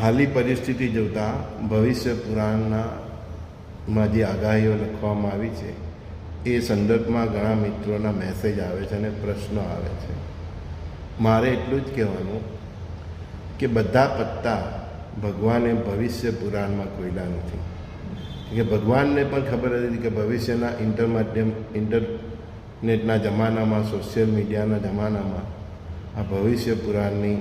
હાલની પરિસ્થિતિ જોતાં ભવિષ્ય પુરાણના માં જે આગાહીઓ લખવામાં આવી છે, એ સંદર્ભમાં ઘણા મિત્રોના મેસેજ આવે છે અને પ્રશ્નો આવે છે. મારે એટલું જ કહેવાનું કે બધા પત્તા ભગવાને ભવિષ્ય પુરાણમાં કોયલા નથી. કે ભગવાનને પણ ખબર હતી કે ભવિષ્યના ઇન્ટર માધ્યમ ઇન્ટરનેટના જમાનામાં સોશિયલ મીડિયાના જમાનામાં આ ભવિષ્ય પુરાણની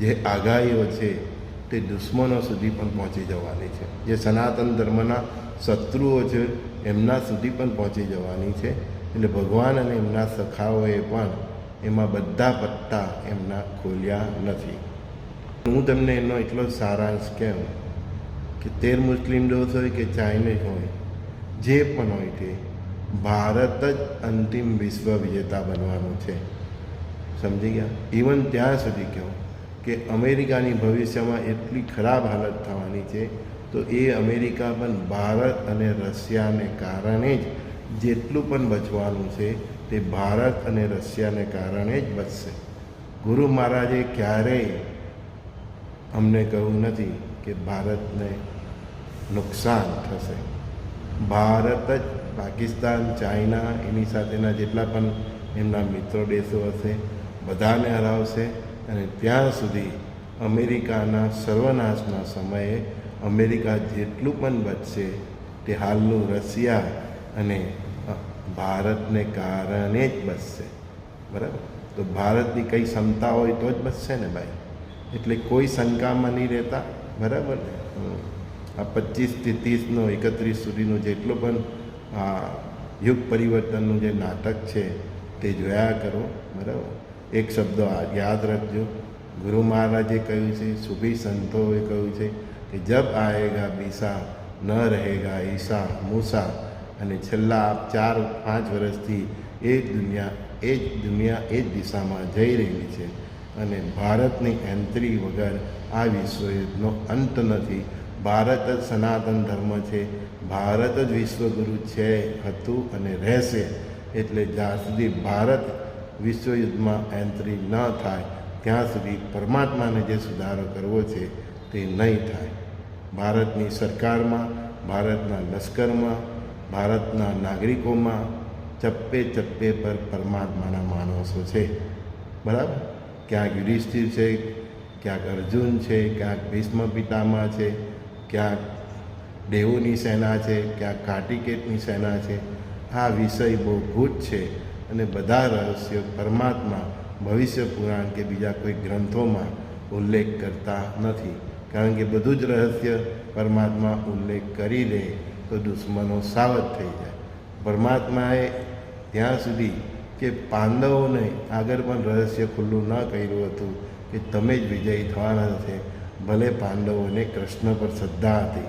જે આગાહીઓ છે તે દુશ્મનો સુધી પણ પહોંચી જવાની છે. જે સનાતન ધર્મના શત્રુઓ છે, એમના સુધી પણ પહોંચી જવાની છે. એટલે ભગવાન અને એમના સખાઓએ પણ એમાં બધા પત્તા એમના ખોલ્યા નથી. હું તમને એનો એટલો સારાંશ કહું કે તેર મુસ્લિમ દોષ હોય કે ચાઇનીઝ હોય, જે પણ હોય તે ભારત જ અંતિમ વિશ્વ વિજેતા બનવાનું છે. સમજી ગયા? ઇવન ત્યાં સુધી કહું કે અમેરિકાની ભવિષ્યમાં એટલી ખરાબ હાલત થવાની છે, તો એ અમેરિકા પણ ભારત અને રશિયાને કારણે જ જેટલું પણ બચવાનું છે, તે ભારત અને રશિયાને કારણે જ બચશે. ગુરુ મહારાજે ક્યારેય અમને કહ્યું નથી કે ભારતને નુકસાન થશે. ભારત જ પાકિસ્તાન, ચાઇના, એની સાથેના જેટલા પણ એમના મિત્રો દેશો હશે, બધાને હરાવશે અને ત્યાં સુધી અમેરિકાના સર્વનાશના સમયે અમેરિકા જેટલું પણ બચશે તે હાલનું રશિયા અને ભારતને કારણે જ બચશે. બરાબર? તો ભારતની કઈ ક્ષમતા હોય તો જ બચશે ને ભાઈ? એટલે કોઈ શંકામાં નહીં રહેતા. બરાબર? ને આ પચીસથી ત્રીસનો, એકત્રીસ સુધીનો જેટલો પણ, આ યુગ પરિવર્તનનું જે નાટક છે તે જોયા કરો. બરાબર? એક શબ્દ યાદ રાખજો. ગુરુ મહારાજે કહ્યું છે સુભી સંતોએ કહ્યું છે કે જબ આએગા બીસા, ન રહેગા ઈસા, મૂસા. અને છેલ્લા ચાર, પાંચ વર્ષથી એ દુનિયા, એ જ દુનિયા, એ જ દિશામાં જઈ રહી છે. અને ભારતની એન્ટ્રી વગર આ વિશ્વયુદ્ધનો અંત નથી. ભારત જ સનાતન ધર્મ છે. ભારત જ વિશ્વગુરુ છે, હતું અને રહેશે. એટલે જ્યાં સુધી ભારત વિશ્વયુદ્ધમાં એન્ટ્રી ન થાય, ત્યાં સુધી પરમાત્માને જે સુધારો કરવો છે તે નહીં થાય. ભારતની સરકારમાં, ભારતના લશ્કરમાં, ભારતના નાગરિકોમાં ચપ્પે ચપ્પે પર પરમાત્માના માણસો છે. બરાબર? ક્યાંક યુધિષ્ઠિર છે, ક્યાંક અર્જુન છે, ક્યાંક ભીષ્મ પિતામહ છે, ક્યાંક દેવોની સેના છે, ક્યાંક કાર્ટિકેટની સેના છે. આ વિષય બહુ ભૂત છે. અને બધા રહસ્યો પરમાત્મા ભવિષ્ય પુરાણ કે બીજા કોઈ ગ્રંથોમાં ઉલ્લેખ કરતા નથી. કારણ કે બધું જ રહસ્ય પરમાત્મા ઉલ્લેખ કરી દે તો દુશ્મનો સાવધ થઈ જાય. પરમાત્માએ ત્યાં સુધી કે પાંડવોને આગળ પણ રહસ્ય ખુલ્લું ન કર્યું હતું કે તમે જ વિજયી થવાના છે. ભલે પાંડવોને કૃષ્ણ પર શ્રદ્ધા હતી.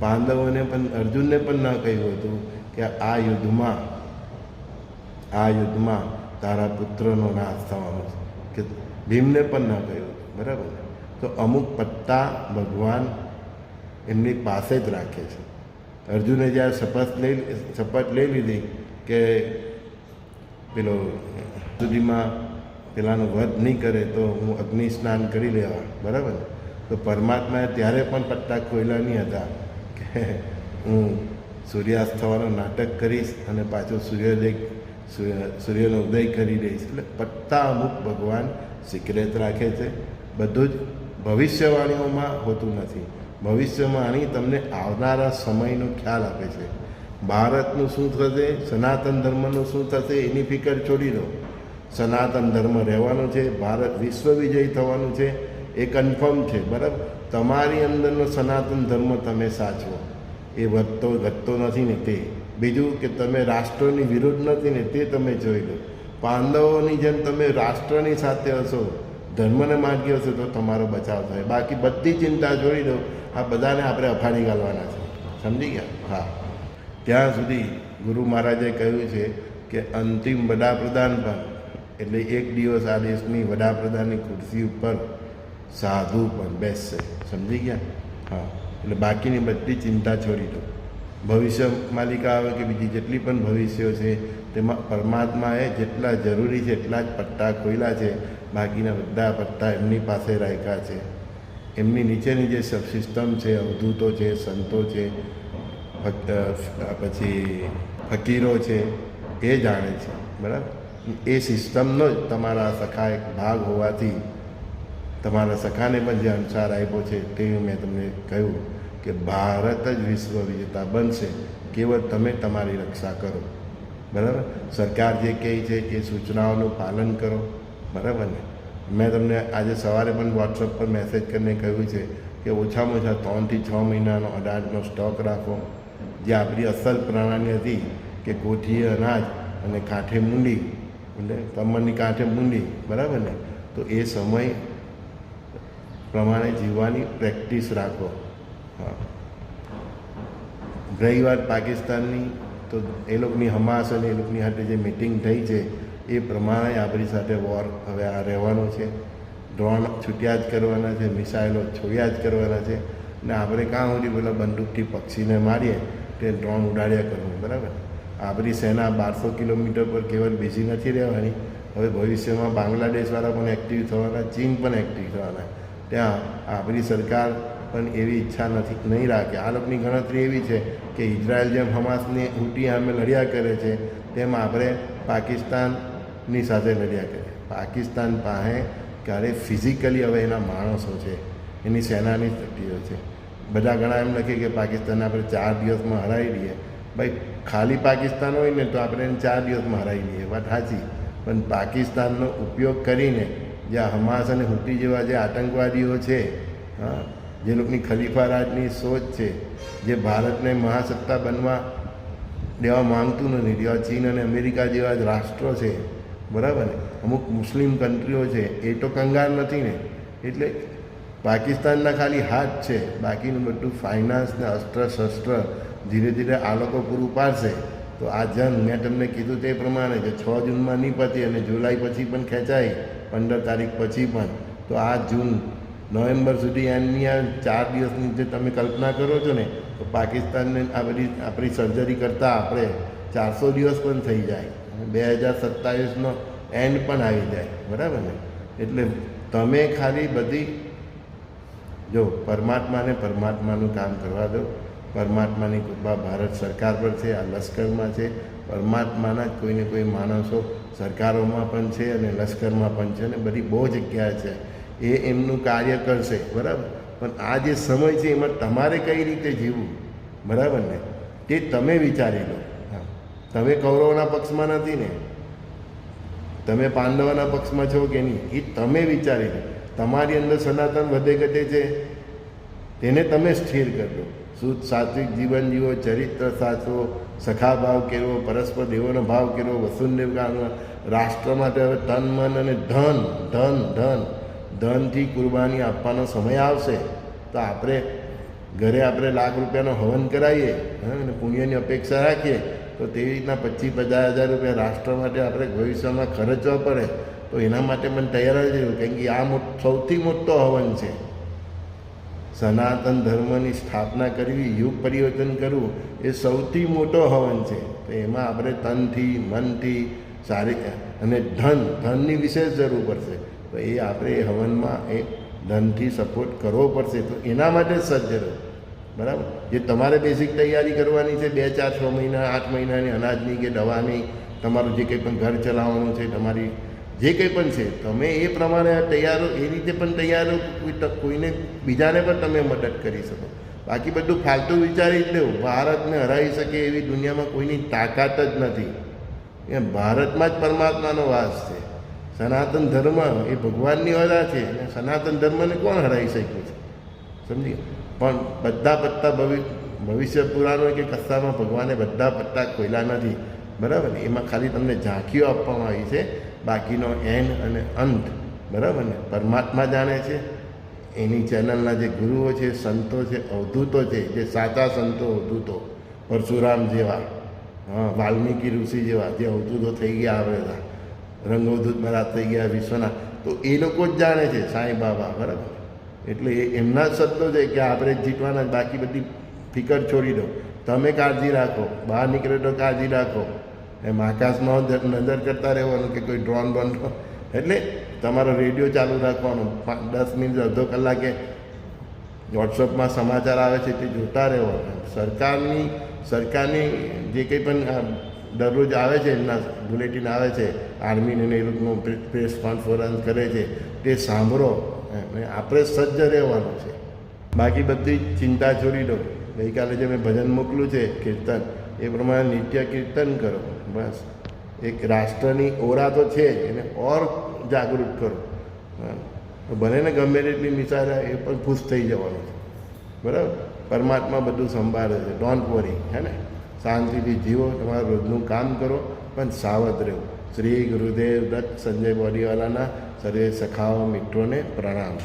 પાંડવોને પણ અર્જુનને પણ ન કહ્યું હતું કે આ યુદ્ધમાં આ યુદ્ધમાં તારા પુત્રનો નાશ થવાનો છે. કે ભીમને પણ ન કહ્યું બરાબર? તો અમુક પત્તા ભગવાન એમની પાસે જ રાખે છે. અર્જુને જ્યારે શપથ લઈ શપથ લઈ લીધી કે પેલો સુધીમાં પેલાનો વધ નહીં કરે તો હું અગ્નિ સ્નાન કરી લેવા. બરાબર? તો પરમાત્માએ ત્યારે પણ પત્તા ખોયલા નહીં હતા કે હું સૂર્યાસ્ત થવાનો નાટક કરીશ અને પાછો સૂર્યોદય સૂર્ય- સૂર્યનો ઉદય કરી દઈશ એટલે પત્તા અમુક ભગવાન સિક્રેટ રાખે છે. બધું જ ભવિષ્યવાણીઓમાં હોતું નથી. ભવિષ્યવાણી તમને આવનારા સમયનો ખ્યાલ આપે છે. ભારતનું શું થશે? સનાતન ધર્મનું શું થશે? એની ફિકર છોડી દો. સનાતન ધર્મ રહેવાનો છે. ભારત વિશ્વ વિજય થવાનું છે. એ કન્ફર્મ છે. બરાબર? તમારી અંદરનો સનાતન ધર્મ તમે સાચવો. એ વધતો ઘટતો નથી ને તે. બીજું કે તમે રાષ્ટ્રની વિરુદ્ધ નથી ને તે તમે જોઈ લો. પાંડવોની જેમ તમે રાષ્ટ્રની સાથે હશો, ધર્મને માર્ગે હશો તો તમારો બચાવ થાય. બાકી બધી ચિંતા જોઈ લો આ બધાને આપણે અફાડી ગાળવાના છે. સમજી ગયા? હા. ત્યાં સુધી ગુરુ મહારાજે કહ્યું છે કે અંતિમ વડાપ્રધાન પણ, એટલે એક દિવસ આ દેશની વડાપ્રધાનની ખુરશી ઉપર સાધુ પણ બેસશે. સમજી ગયા? હા. એટલે બાકીની બધી ચિંતા છોડી દો. ભવિષ્ય માલિકા આવે કે બીજી જેટલી પણ ભવિષ્યો છે, તેમાં પરમાત્માએ જેટલા જરૂરી છે, એટલા જ પટ્ટા ખોલ્યા છે, બાકીના બધા પટ્ટા એમની પાસે રાખ્યા છે. એમની નીચેની જે સબ સિસ્ટમ છે, અવધૂતો છે, સંતો છે પછી ફકીરો છે, એ જાણે છે, બરાબર? એ સિસ્ટમનો જ તમારા સખા એક ભાગ હોવાથી તમારા સખાને પણ જે અનુસાર આપ્યો છે, તે મેં તમને કહ્યું. કે ભારત જ વિશ્વ વિજેતા બનશે કેવળ તમે તમારી રક્ષા કરો. બરાબર? સરકાર જે કહે છે એ સૂચનાઓનું પાલન કરો. બરાબર ને? મેં તમને આજે સવારે પણ વોટ્સઅપ પર મેસેજ કરીને કહ્યું છે કે ઓછામાં ઓછા ત્રણથી છ મહિનાનો અનાજનો સ્ટોક રાખો. જે આપણી અસલ પ્રણાલી હતી કે કોઠીએ અનાજ અને કાંઠે મૂંડી. એટલે કમરની કાંઠે મૂંડી. બરાબર ને? તો એ સમય પ્રમાણે જીવવાની પ્રેક્ટિસ રાખો. હા. રહી વાત પાકિસ્તાનની તો એ લોકોની હમાસ અને એ લોકોની સાથે જે મિટિંગ થઈ છે, એ પ્રમાણે આપણી સાથે વોર હવે આ રહેવાનો છે. ડ્રોન છૂટ્યા જ કરવાના છે, મિસાઇલો છોડ્યા જ કરવાના છે. ને આપણે કાં સુધી પેલા બંદૂકથી પક્ષીને મારીએ તે ડ્રોન ઉડાડ્યા કરવું, બરાબર? આપણી સેના બારસો કિલોમીટર પર કેવળ બીજી નથી રહેવાની. હવે ભવિષ્યમાં બાંગ્લાદેશવાળા પણ એક્ટિવ થવાના, ચીન પણ એક્ટિવ થવાના. ત્યાં આપણી સરકાર પણ એવી ઈચ્છા નથી, નહીં રાખે. આ લોકોની ગણતરી એવી છે કે ઇઝરાયલ જેમ હમાસની ઊંટી સામે લડ્યા કરે છે, તેમ આપણે પાકિસ્તાનની સાથે લડ્યા કરીએ પાકિસ્તાન પાસે ક્યારે ફિઝિકલી હવે એના માણસો છે, એની સેનાની શક્તિઓ છે. બધા ઘણા એમ લખે કે પાકિસ્તાનને આપણે ચાર દિવસમાં હરાવી દઈએ. ભાઈ, ખાલી પાકિસ્તાન હોય ને તો આપણે એને ચાર દિવસમાં હરાવી દઈએ. વાત સાચી. પણ પાકિસ્તાનનો ઉપયોગ કરીને જે હમાસ અને હુટી જેવા જે આતંકવાદીઓ છે, હા જે લોકોની ખલીફા રાજની સોચ છે, જે ભારતને મહાસત્તા બનવા દેવા માંગતું નથી જેવા ચીન અને અમેરિકા જેવા જ રાષ્ટ્રો છે, બરાબર ને? અમુક મુસ્લિમ કન્ટ્રીઓ છે, એ તો કંગાળ નથી ને? એટલે પાકિસ્તાનના ખાલી હાથ છે, બાકીનું બધું ફાઇનાન્સ ને અસ્ત્ર શસ્ત્ર ધીરે ધીરે આ લોકો પૂરું પાડશે. તો આ જંગ મેં તમને કીધું તે પ્રમાણે કે છ જૂનમાં નહીં પતી અને જુલાઈ પછી પણ ખેંચાય, પંદર તારીખ પછી પણ. તો આ જૂન નવેમ્બર સુધી એમની આ ચાર દિવસની જે તમે કલ્પના કરો છો ને, તો પાકિસ્તાનને આ બધી આપણી સર્જરી કરતાં આપણે ચારસો દિવસ પણ થઈ જાય અને બે હજાર સત્તાવીસનો એન્ડ પણ આવી જાય, બરાબર ને? એટલે તમે ખાલી બધી જો પરમાત્માને પરમાત્માનું કામ કરવા દો, પરમાત્માની કૃપા ભારત સરકાર પર છે, આ લશ્કરમાં છે, પરમાત્માના કોઈને કોઈ માણસો સરકારોમાં પણ છે અને લશ્કરમાં પણ છે અને બધી બહુ જગ્યાએ છે. એ એમનું કાર્ય કરશે, બરાબર? પણ આ જે સમય છે એમાં તમારે કઈ રીતે જીવવું? બરાબર ને? તે તમે વિચારી લો. હા. તમે કૌરવના પક્ષમાં નથી ને? તમે પાંડવોના પક્ષમાં છો કે નહીં? એ તમે વિચારી લો. તમારી અંદર સનાતન વધે ઘટે છે. તેને તમે સ્થિર કરજો શુદ્ધ સાત્વિક જીવન જીવો, ચરિત્ર સાચવો, સખા ભાવ કેવો પરસ્પર દેવોનો ભાવ કેવો વસુંદેવ રાષ્ટ્ર માટે હવે તન, મન અને ધન ધન ધન. ધનથી કુરબાની આપવાનો સમય આવશે, તો આપણે ઘરે આપણે લાખ રૂપિયાનો હવન કરાવીએ અને પુણ્યની અપેક્ષા રાખીએ, તો તેવી રીતના પચીસ પચાસ હજાર રૂપિયા રાષ્ટ્ર માટે આપણે ભવિષ્યમાં ખર્ચવા પડે, તો એના માટે પણ તૈયાર જ કારણ કે આ સૌથી મોટો હવન છે. સનાતન ધર્મની સ્થાપના કરવી, યુગ પરિવર્તન કરવું, એ સૌથી મોટો હવન છે. તો એમાં આપણે તનથી મનથી સારી, અને ધન, ધનની વિશેષ જરૂર પડશે. તો એ આપણે હવનમાં એ ધનથી સપોર્ટ કરવો પડશે તો એના માટે સજ્જ રહો. બરાબર? જે તમારે બેઝિક તૈયારી કરવાની છે, બે, ચાર, છ મહિના, આઠ મહિનાની અનાજની કે દવાની, તમારું જે કંઈ પણ ઘર ચલાવવાનું છે, તમારી જે કંઈ પણ છે, તમે એ પ્રમાણે તૈયારો, એ રીતે પણ તૈયારો, કોઈ કોઈને બીજાને પણ તમે મદદ કરી શકો. બાકી બધું ફાલતુ વિચારી જ લેવું ભારતને હરાવી શકે એવી દુનિયામાં કોઈની તાકાત જ નથી. એ ભારતમાં જ પરમાત્માનો વાસ છે. સનાતન ધર્મ એ ભગવાનની અદા છે અને સનાતન ધર્મને કોણ હરાવી શક્યું છે? સમજી પણ બધા પત્તા ભવિ, ભવિષ્ય પુરાણો કે કસ્સામાં ભગવાને બધા પત્તા ખોલ્યા નથી. બરાબર? ને એમાં ખાલી તમને ઝાંખીઓ આપવામાં આવી છે. બાકીનો એન અને અંત બરાબર ને? પરમાત્મા જાણે છે. એની ચેનલના જે ગુરુઓ છે, સંતો છે, અવધૂતો છે, જે સાચા સંતો, અવધૂતો. પરશુરામ જેવા, હા, વાલ્મીકી ઋષિ જેવા જે અવધૂતો થઈ ગયા હતા રંગવધૂત મહારાજ થઈ ગયા, વિશ્વના. તો એ લોકો જ જાણે છે, સાંઈ બાબા, બરાબર. એટલે એમના શબ્દો છે કે આપણે જીતવાના, બાકી બધી ફિકર છોડી દો તમે કાળજી રાખો, બહાર નીકળે તો કાળજી રાખો. એમ આકાશમાં નજર કરતા રહેવાનું કે કોઈ ડ્રોન બોન એટલે તમારો રેડિયો ચાલુ રાખવાનો. દસ મિનિટ, અડધો કલાકે વોટ્સઅપમાં સમાચાર આવે છે તે જોતા રહેવાનું. સરકારની સરકારની જે કંઈ પણ દરરોજ આવે છે, એમના બુલેટિન આવે છે આર્મીને એ લોકોનો પ્રેસ કોન્ફરન્સ કરે છે, તે સાંભળો અને આપણે સજ્જ રહેવાનું છે. બાકી બધી ચિંતા છોડી દો ગઈકાલે જે મેં ભજન મોકલું છે, કીર્તન, એ પ્રમાણે નિત્ય કીર્તન કરો, બસ. એક રાષ્ટ્રની ઓરા તો છે જ, એને ઓર જાગૃત કરો. ભલે ને ગમે તેટલી મિસાલ એ પણ ખુશ થઈ જવાનું છે. બરાબર? પરમાત્મા બધું સંભાળે છે ડોન્ટ વરી હે ને? શાંતિથી જીવો, તમારું રોજનું કામ કરો, પણ સાવધ રહો શ્રી ગુરુદેવ દત્ત સંજય બોડીવાલાના સર્વે સખાઓ મિત્રોને પ્રણામ.